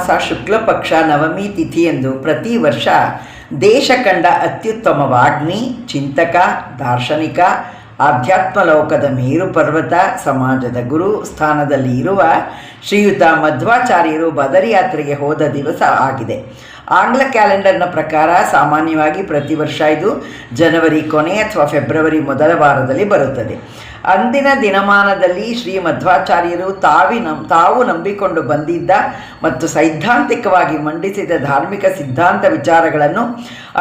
ಮಾಸ ಶುಕ್ಲ ಪಕ್ಷ ನವಮಿ ತಿಥಿಯಂದು ಪ್ರತಿ ವರ್ಷ ದೇಶ ಕಂಡ ಅತ್ಯುತ್ತಮ ವಾಗ್ಮಿ, ಚಿಂತಕ, ದಾರ್ಶನಿಕ, ಆಧ್ಯಾತ್ಮ ಲೋಕದ ಮೇರು ಪರ್ವತ, ಸಮಾಜದ ಗುರು ಸ್ಥಾನದಲ್ಲಿ ಇರುವ ಶ್ರೀಯುತ ಮಧ್ವಾಚಾರ್ಯರು ಬದರಿ ಯಾತ್ರೆಗೆ ಹೋದ ದಿವಸ ಆಗಿದೆ. ಆಂಗ್ಲ ಕ್ಯಾಲೆಂಡರ್ನ ಪ್ರಕಾರ ಸಾಮಾನ್ಯವಾಗಿ ಪ್ರತಿ ವರ್ಷ ಇದು ಜನವರಿ ಕೊನೆ ಅಥವಾ ಫೆಬ್ರವರಿ ಮೊದಲ ವಾರದಲ್ಲಿ ಬರುತ್ತದೆ. ಅಂದಿನ ದಿನಮಾನದಲ್ಲಿ ಶ್ರೀ ಮಧ್ವಾಚಾರ್ಯರು ತಾವಿ ನಂ, ತಾವು ನಂಬಿಕೊಂಡು ಬಂದಿದ್ದ ಮತ್ತು ಸೈದ್ಧಾಂತಿಕವಾಗಿ ಮಂಡಿಸಿದ ಧಾರ್ಮಿಕ ಸಿದ್ಧಾಂತ ವಿಚಾರಗಳನ್ನು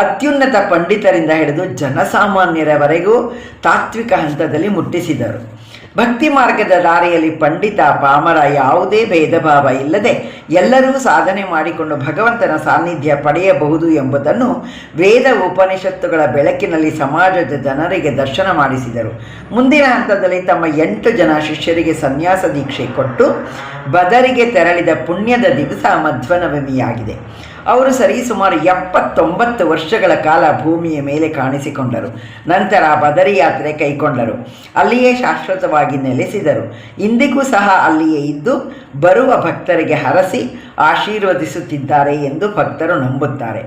ಅತ್ಯುನ್ನತ ಪಂಡಿತರಿಂದ ಹಿಡಿದು ಜನಸಾಮಾನ್ಯರವರೆಗೂ ತಾತ್ವಿಕ ಹಂತದಲ್ಲಿ ಮುಟ್ಟಿಸಿದರು. ಭಕ್ತಿ ಮಾರ್ಗದ ದಾರಿಯಲ್ಲಿ ಪಂಡಿತ ಪಾಮರ ಯಾವುದೇ ಭೇದ ಭಾವ ಇಲ್ಲದೆ ಎಲ್ಲರೂ ಸಾಧನೆ ಮಾಡಿಕೊಂಡು ಭಗವಂತನ ಸಾನ್ನಿಧ್ಯ ಪಡೆಯಬಹುದು ಎಂಬುದನ್ನು ವೇದ ಉಪನಿಷತ್ತುಗಳ ಬೆಳಕಿನಲ್ಲಿ ಸಮಾಜದ ಜನರಿಗೆ ದರ್ಶನ ಮಾಡಿಸಿದರು. ಮುಂದಿನ ಹಂತದಲ್ಲಿ ತಮ್ಮ ಎಂಟು ಜನ ಶಿಷ್ಯರಿಗೆ ಸನ್ಯಾಸ ದೀಕ್ಷೆ ಕೊಟ್ಟು ಬದರಿಗೆ ತೆರಳಿದ ಪುಣ್ಯದ ದಿವಸ ಮಧ್ವನವಮಿಯಾಗಿದೆ ಅವರು ಸರಿ ಸುಮಾರು ಎಪ್ಪತ್ತೊಂಬತ್ತು ವರ್ಷಗಳ ಕಾಲ ಭೂಮಿಯ ಮೇಲೆ ಕಾಣಿಸಿಕೊಂಡರು. ನಂತರ ಬದರಿ ಯಾತ್ರೆ ಅಲ್ಲಿಯೇ ಶಾಶ್ವತವಾಗಿ ನೆಲೆಸಿದರು. ಇಂದಿಗೂ ಸಹ ಅಲ್ಲಿಯೇ ಇದ್ದು ಬರುವ ಭಕ್ತರಿಗೆ ಹರಸಿ ಆಶೀರ್ವದಿಸುತ್ತಿದ್ದಾರೆ ಎಂದು ಭಕ್ತರು ನಂಬುತ್ತಾರೆ.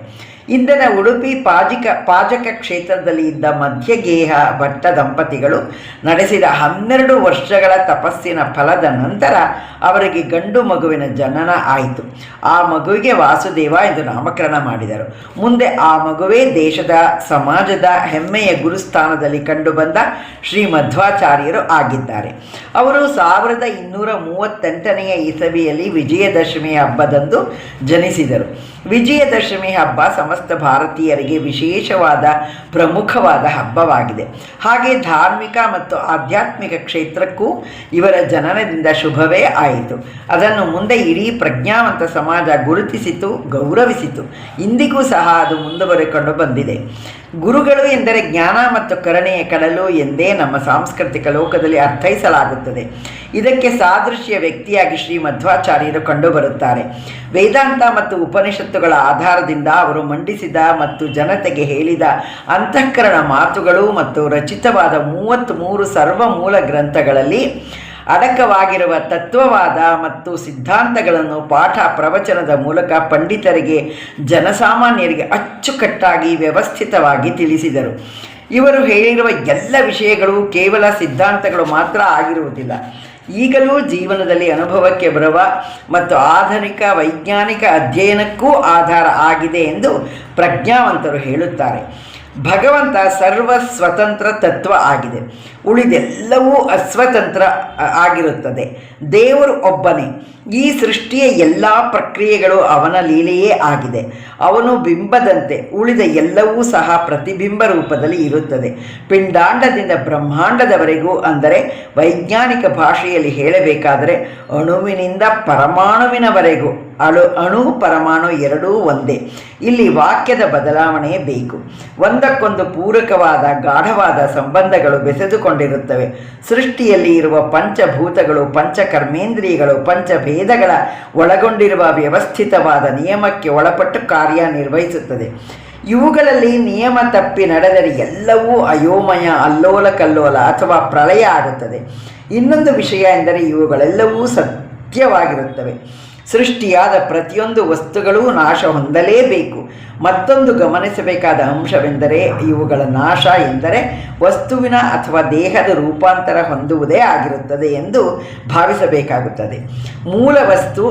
ಇಂದಿನ ಉಡುಪಿ ಪಾಜಿಕ ಪಾಜಕ ಕ್ಷೇತ್ರದಲ್ಲಿ ಇದ್ದ ಮಧ್ಯಗೇಹ ಭಟ್ಟ ದಂಪತಿಗಳು ನಡೆಸಿದ ಹನ್ನೆರಡು ವರ್ಷಗಳ ತಪಸ್ಸಿನ ಫಲದ ನಂತರ ಅವರಿಗೆ ಗಂಡು ಮಗುವಿನ ಜನನ ಆಯಿತು. ಆ ಮಗುವಿಗೆ ವಾಸುದೇವ ಎಂದು ನಾಮಕರಣ ಮಾಡಿದರು. ಮುಂದೆ ಆ ಮಗುವೇ ದೇಶದ ಸಮಾಜದ ಹೆಮ್ಮೆಯ ಗುರುಸ್ಥಾನದಲ್ಲಿ ಕಂಡುಬಂದ ಶ್ರೀ ಮಧ್ವಾಚಾರ್ಯರು ಆಗಿದ್ದಾರೆ. ಅವರು ಸಾವಿರದ ಇನ್ನೂರ ಮೂವತ್ತೆಂಟನೆಯ ಇಸವಿಯಲ್ಲಿ ವಿಜಯದಶಮಿಯ ಹಬ್ಬದಂದು ಜನಿಸಿದರು. ವಿಜಯದಶಮಿ ಹಬ್ಬ ಸಮಸ್ತ ಭಾರತೀಯರಿಗೆ ವಿಶೇಷವಾದ ಪ್ರಮುಖವಾದ ಹಬ್ಬವಾಗಿದೆ. ಹಾಗೆ ಧಾರ್ಮಿಕ ಮತ್ತು ಆಧ್ಯಾತ್ಮಿಕ ಕ್ಷೇತ್ರಕ್ಕೂ ಇವರ ಜನನದಿಂದ ಶುಭವೇ ಆಯಿತು. ಅದನ್ನು ಮುಂದೆ ಇಡೀ ಪ್ರಜ್ಞಾವಂತ ಸಮಾಜ ಗುರುತಿಸಿತು, ಗೌರವಿಸಿತು. ಇಂದಿಗೂ ಸಹ ಅದು ಮುಂದುವರೆಕೊಂಡು ಬಂದಿದೆ. ಗುರುಗಳು ಎಂದರೆ ಜ್ಞಾನ ಮತ್ತು ಕರುಣೆಯ ಕಡಲು ಎಂದೇ ನಮ್ಮ ಸಾಂಸ್ಕೃತಿಕ ಲೋಕದಲ್ಲಿ ಅರ್ಥೈಸಲಾಗುತ್ತದೆ. ಇದಕ್ಕೆ ಸಾದೃಶ್ಯ ವ್ಯಕ್ತಿಯಾಗಿ ಶ್ರೀ ಮಧ್ವಾಚಾರ್ಯರು ಕಂಡುಬರುತ್ತಾರೆ. ವೇದಾಂತ ಮತ್ತು ಉಪನಿಷತ್ತುಗಳ ಆಧಾರದಿಂದ ಅವರು ಮಂಡಿಸಿದ ಮತ್ತು ಜನತೆಗೆ ಹೇಳಿದ ಅಂತಃಕರಣ ಮಾತುಗಳು ಮತ್ತು ರಚಿತವಾದ ಮೂವತ್ತ್ಮೂರು ಸರ್ವಮೂಲ ಗ್ರಂಥಗಳಲ್ಲಿ ಅಡಕವಾಗಿರುವ ತತ್ವವಾದ ಮತ್ತು ಸಿದ್ಧಾಂತಗಳನ್ನು ಪಾಠ ಪ್ರವಚನದ ಮೂಲಕ ಪಂಡಿತರಿಗೆ, ಜನಸಾಮಾನ್ಯರಿಗೆ ಅಚ್ಚುಕಟ್ಟಾಗಿ ವ್ಯವಸ್ಥಿತವಾಗಿ ತಿಳಿಸಿದರು. ಇವರು ಹೇಳಿರುವ ಎಲ್ಲ ವಿಷಯಗಳು ಕೇವಲ ಸಿದ್ಧಾಂತಗಳು ಮಾತ್ರ ಆಗಿರುವುದಿಲ್ಲ. ಈಗಲೂ ಜೀವನದಲ್ಲಿ ಅನುಭವಕ್ಕೆ ಬರುವ ಮತ್ತು ಆಧುನಿಕ ವೈಜ್ಞಾನಿಕ ಅಧ್ಯಯನಕ್ಕೂ ಆಧಾರ ಆಗಿದೆ ಎಂದು ಪ್ರಜ್ಞಾವಂತರು ಹೇಳುತ್ತಾರೆ. ಭಗವಂತ ಸರ್ವ ಸ್ವತಂತ್ರ ತತ್ವ ಆಗಿದೆ. ಉಳಿದೆಲ್ಲವೂ ಅಸ್ವತಂತ್ರ ಆಗಿರುತ್ತದೆ. ದೇವರು ಒಬ್ಬನೇ. ಈ ಸೃಷ್ಟಿಯ ಎಲ್ಲ ಪ್ರಕ್ರಿಯೆಗಳು ಅವನ ಲೀಲೆಯೇ ಆಗಿದೆ. ಅವನು ಬಿಂಬದಂತೆ, ಉಳಿದ ಎಲ್ಲವೂ ಸಹ ಪ್ರತಿಬಿಂಬ ರೂಪದಲ್ಲಿ ಇರುತ್ತದೆ. ಪಿಂಡಾಂಡದಿಂದ ಬ್ರಹ್ಮಾಂಡದವರೆಗೂ ಅಂದರೆ ವೈಜ್ಞಾನಿಕ ಭಾಷೆಯಲ್ಲಿ ಹೇಳಬೇಕಾದರೆ ಅಣುವಿನಿಂದ ಪರಮಾಣುವಿನವರೆಗೂ, ಅಳು, ಅಣು, ಪರಮಾಣು ಎರಡೂ ಒಂದೇ. ಇಲ್ಲಿ ವಾಕ್ಯದ ಬದಲಾವಣೆ ಬೇಕು. ಒಂದಕ್ಕೊಂದು ಪೂರಕವಾದ, ಗಾಢವಾದ ಸಂಬಂಧಗಳು ಬೆಸೆದುಕೊಂಡಿರುತ್ತವೆ ಸೃಷ್ಟಿಯಲ್ಲಿ ಇರುವ ಪಂಚಭೂತಗಳು, ಪಂಚಕರ್ಮೇಂದ್ರಿಯಗಳು, ಪಂಚಭೇದಗಳ ಒಳಗೊಂಡಿರುವ ವ್ಯವಸ್ಥಿತವಾದ ನಿಯಮಕ್ಕೆ ಒಳಪಟ್ಟು ಕಾರ್ಯನಿರ್ವಹಿಸುತ್ತದೆ ಇವುಗಳಲ್ಲಿ ನಿಯಮ ತಪ್ಪಿ ನಡೆದರೆ ಎಲ್ಲವೂ ಅಯೋಮಯ ಅಲ್ಲೋಲ ಕಲ್ಲೋಲ ಅಥವಾ ಪ್ರಳಯ ಆಗುತ್ತದೆ. ಇನ್ನೊಂದು ವಿಷಯ ಎಂದರೆ ಇವುಗಳೆಲ್ಲವೂ ಸತ್ಯವಾಗಿರುತ್ತವೆ. ಸೃಷ್ಟಿಯಾದ ಪ್ರತಿಯೊಂದು ವಸ್ತುಗಳೂ ನಾಶ ಹೊಂದಲೇಬೇಕು. ಮತ್ತೊಂದು ಗಮನಿಸಬೇಕಾದ ಅಂಶವೆಂದರೆ ಇವುಗಳ ನಾಶ ಎಂದರೆ ವಸ್ತುವಿನ ಅಥವಾ ದೇಹದ ರೂಪಾಂತರ ಹೊಂದುವುದೇ ಆಗಿರುತ್ತದೆ ಎಂದು ಭಾವಿಸಬೇಕಾಗುತ್ತದೆ. ಮೂಲ ವಸ್ತು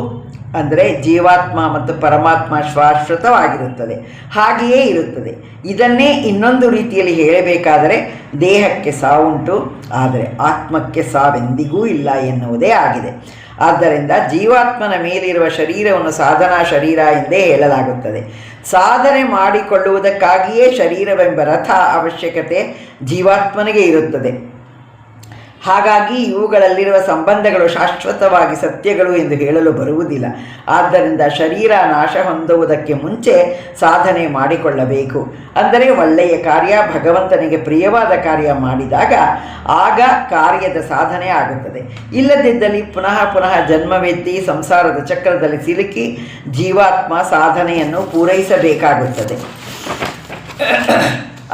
ಅಂದರೆ ಜೀವಾತ್ಮ ಮತ್ತು ಪರಮಾತ್ಮ ಶಾಶ್ವತವಾಗಿರುತ್ತದೆ. ಹಾಗೆಯೇ ಇರುತ್ತದೆ. ಇದನ್ನೇ ಇನ್ನೊಂದು ರೀತಿಯಲ್ಲಿ ಹೇಳಬೇಕಾದರೆ ದೇಹಕ್ಕೆ ಸಾವುಂಟು, ಆದರೆ ಆತ್ಮಕ್ಕೆ ಸಾವೆಂದಿಗೂ ಇಲ್ಲ ಎನ್ನುವುದೇ ಆಗಿದೆ. ಆದ್ದರಿಂದ ಜೀವಾತ್ಮನ ಮೇಲಿರುವ ಶರೀರವನ್ನು ಸಾಧನಾ ಶರೀರ ಎಂದೇ ಹೇಳಲಾಗುತ್ತದೆ. ಸಾಧನೆ ಮಾಡಿಕೊಳ್ಳುವುದಕ್ಕಾಗಿಯೇ ಶರೀರವೆಂಬ ರಥ ಅವಶ್ಯಕತೆ ಜೀವಾತ್ಮನಿಗೆ ಇರುತ್ತದೆ. ಹಾಗಾಗಿ ಇವುಗಳಲ್ಲಿರುವ ಸಂಬಂಧಗಳು ಶಾಶ್ವತವಾಗಿ ಸತ್ಯಗಳು ಎಂದು ಹೇಳಲು ಬರುವುದಿಲ್ಲ. ಆದ್ದರಿಂದ ಶರೀರ ನಾಶ ಹೊಂದುವುದಕ್ಕೆ ಮುಂಚೆ ಸಾಧನೆ ಮಾಡಿಕೊಳ್ಳಬೇಕು. ಅಂದರೆ ಒಳ್ಳೆಯ ಕಾರ್ಯ ಭಗವಂತನಿಗೆ ಪ್ರಿಯವಾದ ಕಾರ್ಯ ಮಾಡಿದಾಗ ಆಗ ಕಾರ್ಯದ ಸಾಧನೆ ಆಗುತ್ತದೆ. ಇಲ್ಲದಿದ್ದಲ್ಲಿ ಪುನಃ ಪುನಃ ಜನ್ಮವೆತ್ತಿ ಸಂಸಾರದ ಚಕ್ರದಲ್ಲಿ ಸಿಲುಕಿ ಜೀವಾತ್ಮ ಸಾಧನೆಯನ್ನು ಪೂರೈಸಬೇಕಾಗುತ್ತದೆ.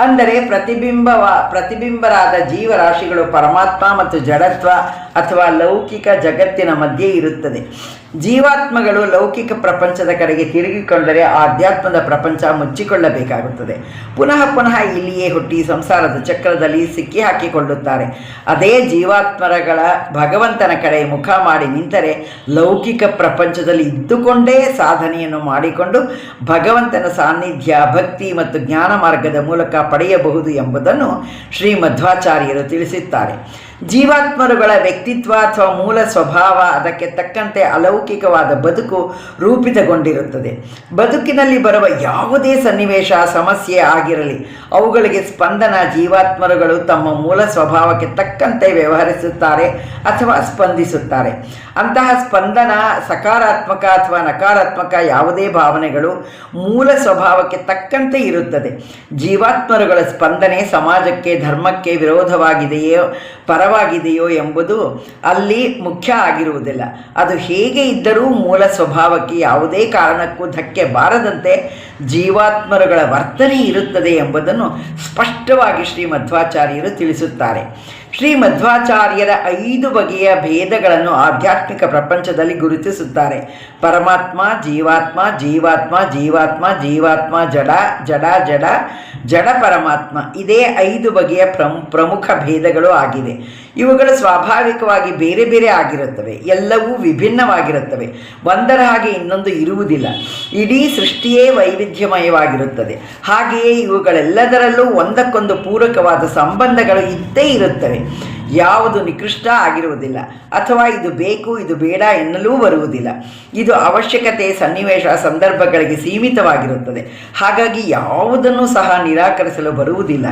ಅಂದರೆ ಪ್ರತಿಬಿಂಬವ ಪ್ರತಿಬಿಂಬರಾದ ಜೀವರಾಶಿಗಳು ಪರಮಾತ್ಮ ಮತ್ತು ಜಡತ್ವ ಅಥವಾ ಲೌಕಿಕ ಜಗತ್ತಿನ ಮಧ್ಯೆ ಇರುತ್ತದೆ. ಜೀವಾತ್ಮಗಳು ಲೌಕಿಕ ಪ್ರಪಂಚದ ಕಡೆಗೆ ತಿರುಗಿಕೊಂಡರೆ ಆಧ್ಯಾತ್ಮದ ಪ್ರಪಂಚ ಮುಚ್ಚಿಕೊಳ್ಳಬೇಕಾಗುತ್ತದೆ. ಪುನಃ ಪುನಃ ಇಲ್ಲಿಯೇ ಹುಟ್ಟಿ ಸಂಸಾರದ ಚಕ್ರದಲ್ಲಿ ಸಿಕ್ಕಿ ಹಾಕಿಕೊಳ್ಳುತ್ತಾರೆ. ಅದೇ ಜೀವಾತ್ಮರಗಳ ಭಗವಂತನ ಕಡೆ ಮುಖ ಮಾಡಿ ನಿಂತರೆ ಲೌಕಿಕ ಪ್ರಪಂಚದಲ್ಲಿ ಇದ್ದುಕೊಂಡೇ ಸಾಧನೆಯನ್ನು ಮಾಡಿಕೊಂಡು ಭಗವಂತನ ಸಾನ್ನಿಧ್ಯ, ಭಕ್ತಿ ಮತ್ತು ಜ್ಞಾನ ಮಾರ್ಗದ ಮೂಲಕ ಪಡೆಯಬಹುದು ಎಂಬುದನ್ನು ಶ್ರೀ ಮಧ್ವಾಚಾರ್ಯರು ತಿಳಿಸುತ್ತಾರೆ ಜೀವಾತ್ಮರುಗಳ ವ್ಯಕ್ತಿತ್ವ ಅಥವಾ ಮೂಲ ಸ್ವಭಾವ ಅದಕ್ಕೆ ತಕ್ಕಂತೆ ಅಲೌಕಿಕವಾದ ಬದುಕು ರೂಪಿತಗೊಂಡಿರುತ್ತದೆ. ಬದುಕಿನಲ್ಲಿ ಬರುವ ಯಾವುದೇ ಸನ್ನಿವೇಶ ಸಮಸ್ಯೆ ಆಗಿರಲಿ, ಅವುಗಳಿಗೆ ಸ್ಪಂದನ ಜೀವಾತ್ಮರುಗಳು ತಮ್ಮ ಮೂಲ ಸ್ವಭಾವಕ್ಕೆ ತಕ್ಕಂತೆ ವ್ಯವಹರಿಸುತ್ತಾರೆ ಅಥವಾ ಸ್ಪಂದಿಸುತ್ತಾರೆ. ಅಂತಹ ಸ್ಪಂದನ ಸಕಾರಾತ್ಮಕ ಅಥವಾ ನಕಾರಾತ್ಮಕ ಯಾವುದೇ ಭಾವನೆಗಳು ಮೂಲ ಸ್ವಭಾವಕ್ಕೆ ತಕ್ಕಂತೆ ಇರುತ್ತದೆ. ಜೀವಾತ್ಮರುಗಳ ಸ್ಪಂದನೆ ಸಮಾಜಕ್ಕೆ, ಧರ್ಮಕ್ಕೆ ವಿರೋಧವಾಗಿದೆಯೋ, ಪರವಾಗಿದೆಯೋ ಎಂಬುದು ಅಲ್ಲಿ ಮುಖ್ಯ ಆಗಿರುವುದಿಲ್ಲ. ಅದು ಹೇಗೆ ಇದ್ದರೂ ಮೂಲ ಸ್ವಭಾವಕ್ಕೆ ಯಾವುದೇ ಕಾರಣಕ್ಕೂ ಧಕ್ಕೆ ಬಾರದಂತೆ ಜೀವಾತ್ಮರುಗಳ ವರ್ತನೆ ಇರುತ್ತದೆ ಎಂಬುದನ್ನು ಸ್ಪಷ್ಟವಾಗಿ ಶ್ರೀ ಮಧ್ವಾಚಾರ್ಯರು ತಿಳಿಸುತ್ತಾರೆ. ಶ್ರೀ ಮಧ್ವಾಚಾರ್ಯರ ಐದು ಬಗೆಯ ಭೇದಗಳನ್ನು ಆಧ್ಯಾತ್ಮಿಕ ಪ್ರಪಂಚದಲ್ಲಿ ಗುರುತಿಸುತ್ತಾರೆ. ಪರಮಾತ್ಮ, ಜೀವಾತ್ಮ ಜೀವಾತ್ಮ ಜೀವಾತ್ಮ ಜೀವಾತ್ಮ, ಜಡ ಜಡ ಜಡ ಜಡ ಪರಮಾತ್ಮ. ಇದೇ ಐದು ಬಗೆಯ ಪ್ರಮು, ಪ್ರಮುಖ ಭೇದಗಳು ಆಗಿವೆ. ಇವುಗಳು ಸ್ವಾಭಾವಿಕವಾಗಿ ಬೇರೆ ಬೇರೆ ಆಗಿರುತ್ತವೆ, ಎಲ್ಲವೂ ವಿಭಿನ್ನವಾಗಿರುತ್ತವೆ. ಒಂದರ ಹಾಗೆ ಇನ್ನೊಂದು ಇರುವುದಿಲ್ಲ. ಇಡೀ ಸೃಷ್ಟಿಯೇ ವೈವಿಧ್ಯಮಯವಾಗಿರುತ್ತದೆ. ಹಾಗೆಯೇ ಇವುಗಳೆಲ್ಲದರಲ್ಲೂ ಒಂದಕ್ಕೊಂದು ಪೂರಕವಾದ ಸಂಬಂಧಗಳು ಇದ್ದೇ ಇರುತ್ತವೆ. ಯಾವುದು ನಿಕೃಷ್ಟ ಆಗಿರುವುದಿಲ್ಲ, ಅಥವಾ ಇದು ಬೇಕು, ಇದು ಬೇಡ ಎನ್ನಲೂ ಬರುವುದಿಲ್ಲ. ಇದು ಅವಶ್ಯಕತೆ ಸನ್ನಿವೇಶ ಸಂದರ್ಭಗಳಿಗೆ ಸೀಮಿತವಾಗಿರುತ್ತದೆ. ಹಾಗಾಗಿ ಯಾವುದನ್ನು ಸಹ ನಿರಾಕರಿಸಲು ಬರುವುದಿಲ್ಲ.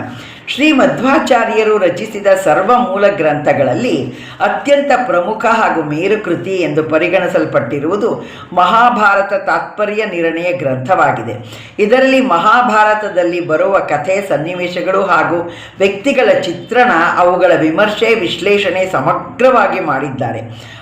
ಶ್ರೀ ಮಧ್ವಾಚಾರ್ಯರು ರಚಿಸಿದ ಸರ್ವ ಮೂಲ ಗ್ರಂಥಗಳಲ್ಲಿ ಅತ್ಯಂತ ಪ್ರಮುಖ ಹಾಗೂ ಮೇರುಕೃತಿ ಎಂದು ಪರಿಗಣಿಸಲ್ಪಟ್ಟಿರುವುದು ಮಹಾಭಾರತ ತಾತ್ಪರ್ಯ ನಿರ್ಣಯ ಗ್ರಂಥವಾಗಿದೆ. ಇದರಲ್ಲಿ ಮಹಾಭಾರತದಲ್ಲಿ ಬರುವ ಕಥೆ, ಸನ್ನಿವೇಶಗಳು ಹಾಗೂ ವ್ಯಕ್ತಿಗಳ ಚಿತ್ರಣ ಅವುಗಳ ವಿಮರ್ಶೆ, ವಿಶ್ಲೇಷಣೆ ಸಮಗ್ರವಾಗಿ ಮಾಡಿದ್ದಾರೆ.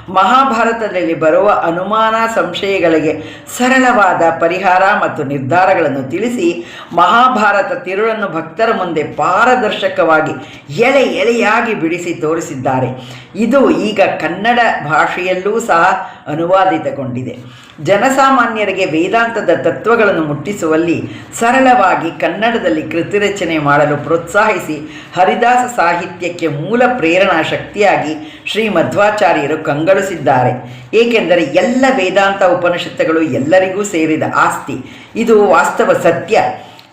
ಮಹಾಭಾರತದಲ್ಲಿ ಬರುವ ಅನುಮಾನ ಸಂಶಯಗಳಿಗೆ ಸರಳವಾದ ಪರಿಹಾರ ಮತ್ತು ನಿರ್ಧಾರಗಳನ್ನು ತಿಳಿಸಿ ಮಹಾಭಾರತ ತಿರುಳನ್ನು ಭಕ್ತರ ಮುಂದೆ ಪಾರದರ್ಶಕವಾಗಿ ಎಳೆ ಎಳೆಯಾಗಿ ಬಿಡಿಸಿ ತೋರಿಸಿದ್ದಾರೆ. ಇದು ಈಗ ಕನ್ನಡ ಭಾಷೆಯಲ್ಲೂ ಸಹ ಅನುವಾದಿತಗೊಂಡಿದೆ. ಜನಸಾಮಾನ್ಯರಿಗೆ ವೇದಾಂತದ ತತ್ವಗಳನ್ನು ಮುಟ್ಟಿಸುವಲ್ಲಿ ಸರಳವಾಗಿ ಕನ್ನಡದಲ್ಲಿ ಕೃತಿರಚನೆ ಮಾಡಲು ಪ್ರೋತ್ಸಾಹಿಸಿ ಹರಿದಾಸ ಸಾಹಿತ್ಯಕ್ಕೆ ಮೂಲ ಪ್ರೇರಣಾ ಶಕ್ತಿಯಾಗಿ ಶ್ರೀ ಮಧ್ವಾಚಾರ್ಯರು ಕಂಗೊಳಿಸಿದ್ದಾರೆ ಏಕೆಂದರೆ ಎಲ್ಲ ವೇದಾಂತ ಉಪನಿಷತ್ತುಗಳು ಎಲ್ಲರಿಗೂ ಸೇರಿದ ಆಸ್ತಿ. ಇದು ವಾಸ್ತವ ಸತ್ಯ.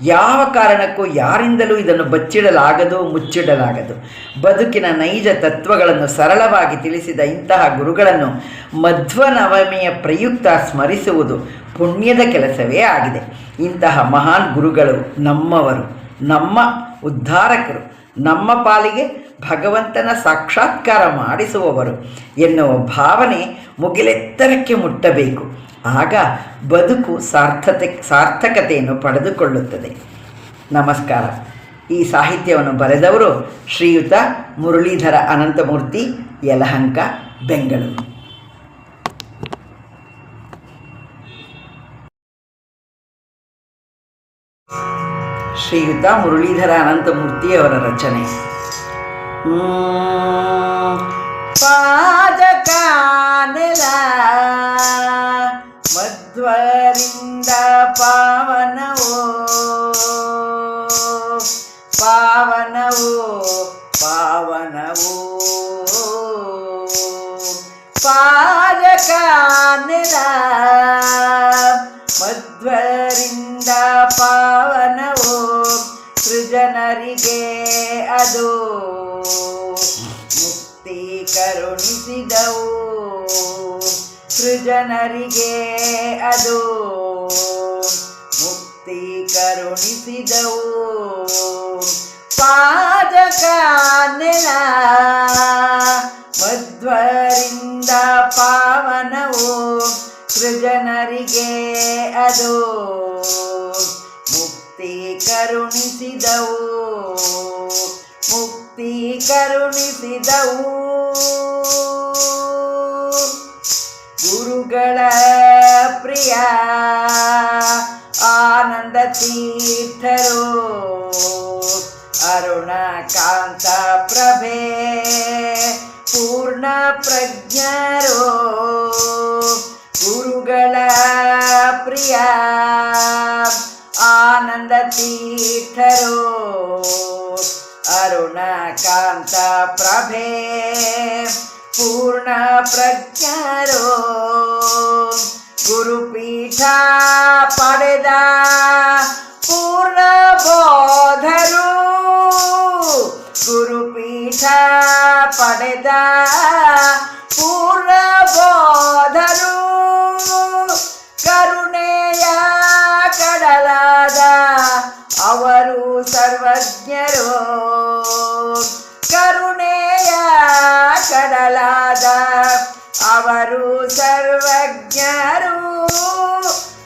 ಯಾವ ಕಾರಣಕ್ಕೂ ಯಾರಿಂದಲೂ ಇದನ್ನು ಬಚ್ಚಿಡಲಾಗದು ಮುಚ್ಚಿಡಲಾಗದು. ಬದುಕಿನ ನೈಜ ತತ್ವಗಳನ್ನು ಸರಳವಾಗಿ ತಿಳಿಸಿದ ಇಂತಹ ಗುರುಗಳನ್ನು ಮಧ್ವನವಮಿಯ ಪ್ರಯುಕ್ತ ಸ್ಮರಿಸುವುದು ಪುಣ್ಯದ ಕೆಲಸವೇ ಆಗಿದೆ. ಇಂತಹ ಮಹಾನ್ ಗುರುಗಳು ನಮ್ಮವರು, ನಮ್ಮ ಉದ್ಧಾರಕರು, ನಮ್ಮ ಪಾಲಿಗೆ ಭಗವಂತನ ಸಾಕ್ಷಾತ್ಕಾರ ಮಾಡಿಸುವವರು ಎನ್ನುವ ಭಾವನೆ ಮುಗಿಲೆತ್ತರಕ್ಕೆ ಮುಟ್ಟಬೇಕು. ಆಗ ಬದುಕು ಸಾರ್ಥತೆ, ಸಾರ್ಥಕತೆಯನ್ನು ಪಡೆದುಕೊಳ್ಳುತ್ತದೆ. ನಮಸ್ಕಾರ. ಈ ಸಾಹಿತ್ಯವನ್ನು ಬರೆದವರು ಶ್ರೀಯುತ ಮುರಳೀಧರ ಅನಂತಮೂರ್ತಿ, ಯಲಹಂಕ, ಬೆಂಗಳೂರು. ಶ್ರೀಯುತ ಮುರಳೀಧರ ಅನಂತಮೂರ್ತಿಯವರ ರಚನೆ. ಪಾಜಕ ನೆಲ ಮಧ್ವರಿಂದ ಪಾವನವೋ ಪಾವನವೋ ಪಾವನವೋ ಸೃಜನರಿಗೆ ಅದು ಮುಕ್ತಿ ಕರುಣಿಸಿದವು. ಸೃಜನರಿಗೆ ಅದು ಮುಕ್ತಿ ಕರುಣಿಸಿದವು. ಪಾದಕ ನೆಲ ಮಧ್ವರಿಂದ ಪಾವನವು ಸೃಜನರಿಗೆ ಅದು ಕರುಣಿಸಿದವು ಮುಕ್ತಿ ಕರುಣಿಸಿದವು. ಗುರುಗಳ ಪ್ರಿಯ ಆನಂದ ತೀರ್ಥರು ಅರುಣ ಕಾಂತ ಪ್ರಭೆ ಪೂರ್ಣ ಪ್ರಜ್ಞರು. ಗುರುಗಳ ಪ್ರಿಯ ಆನಂದ ತೀರ್ಥರೋ ಅರುಣಕಾಂತ ಪ್ರಭೆ ಪೂರ್ಣ ಪ್ರಜ್ಞರೋ. ಗುರುಪೀಠ ಪಡೆದ ಪೂರ್ಣ ಬೋಧರು. ಗುರುಪೀಠ ಪಡೆದ ಸರ್ವಜ್ಞರು ಕರುಣೆಯ ಕಡಲಾದ ಅವರು ಸರ್ವಜ್ಞರು,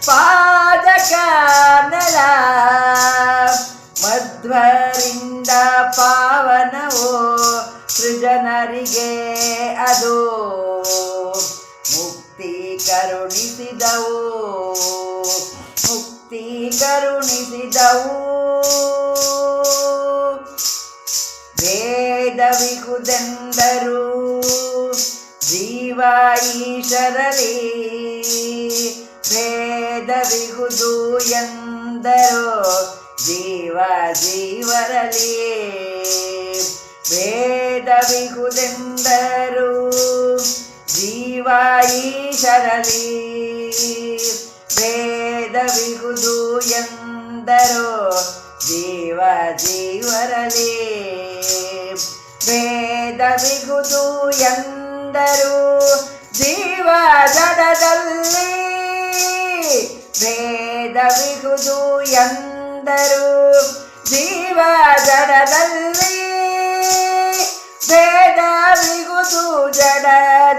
ಪಾದಕ ನೆಲ, ಮಧ್ವರಿಂದ ಪಾವನವು ಸೃಜನರಿಗೆ ಅದು. ಮುಕ್ತಿ ಕರುಣಿಸಿದವು ಮುಕ್ತಿ ಕರುಣಿಸಿದವು. ವೇದವಿಹುದೆಂದರು ಜೀವ ಈಶರಲಿ ಭೇದವಿಹುದು ಎಂದರು ಜೀವ ಜೀವರಲಿ ಭೇದವಿಹುದೆಂದರು ಜೀವ ಈಶರಲಿ ಭೇದವಿಹುದು ಎಂದರು ಜೀವ ಜೀವರಲಿ ಭೇದವಿಹುದು ಎಂದರು ಜೀವ ಜಡದಲ್ಲಿ. ವೇದವಿಗುದು ಎಂದರು ಜೀವ ಜಡದಲ್ಲಿ. ಭೇದವಿಹುದು ಜಡ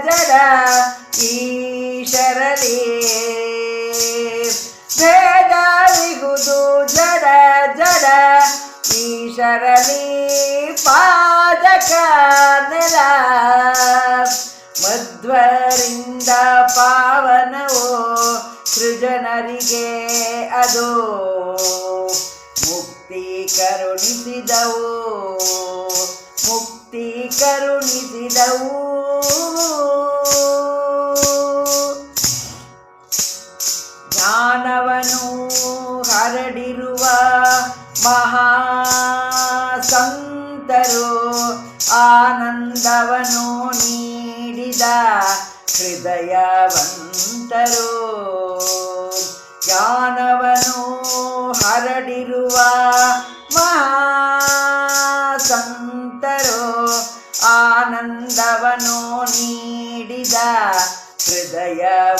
ಜಡ ಈಶರಲಿ. ವಿಗುದು ಜಡ ಜಡ ಈಶರಲಿ ಪಾದಕ ನೆಲ, ಮಧ್ವರಿಂದ ಪಾವನವೋ ಸೃಜನರಿಗೆ ಅದು ಮುಕ್ತಿ ಕರುಣಿಸಿದವು ಮುಕ್ತಿ ಕರುಣಿಸಿದವು. ಜ್ಞಾನವನು ಹರಡಿರುವ ಮಹಾ ಆನಂದವನು ನೀಡಿದ ಹೃದಯವಂತರು ಜ್ಞಾನವನು ಹರಡಿರುವ ಮಹಾಸಂತರು ಆನಂದವನು ನೀಡಿದ ಹೃದಯವಂತರು.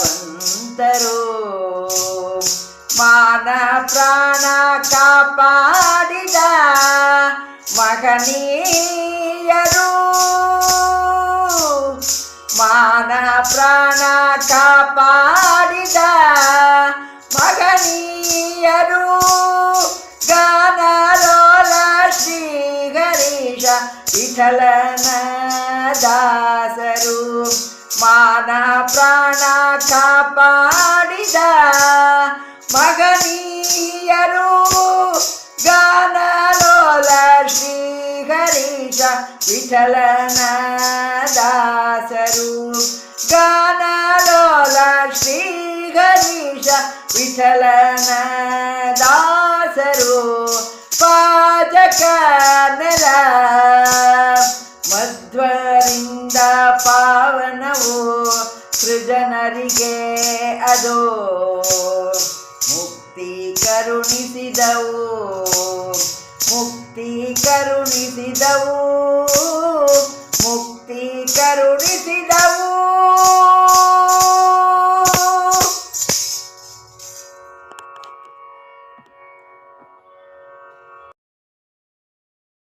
ಮಾನ ಪ್ರಾಣ ಕಾಪಾಡಿದ ಮಹನೀಯರು ಮಾನ ಪ್ರಾಣ ಕಾಪಾಡಿದ ಮಗನೀಯರು ಗಾನಲೋಲ ಶ್ರೀ ಗಣೇಶ ವಿಠಲನ ದಾಸರು ಮಾನ ಪ್ರಾಣ ಕಾಪಾಡಿದ ಮಗನೀಯರು ವಿಠಲನ ದಾಸರು ಗಾನಲೋಲ ಶ್ರೀ ಗಣೇಶ ವಿಠಲನ ದಾಸರು ಪಾಜಕ ನೆಲ ಮಧ್ವರಿಂದ ಪಾವನವು ಸೃಜನರಿಗೆ ಅದೋ. ಮುಕ್ತಿ ಕರುಣಿಸಿದವು. ಕರುಣಿಸಿದವು ಮುಕ್ತಿ ಕರುಣಿಸಿದವು.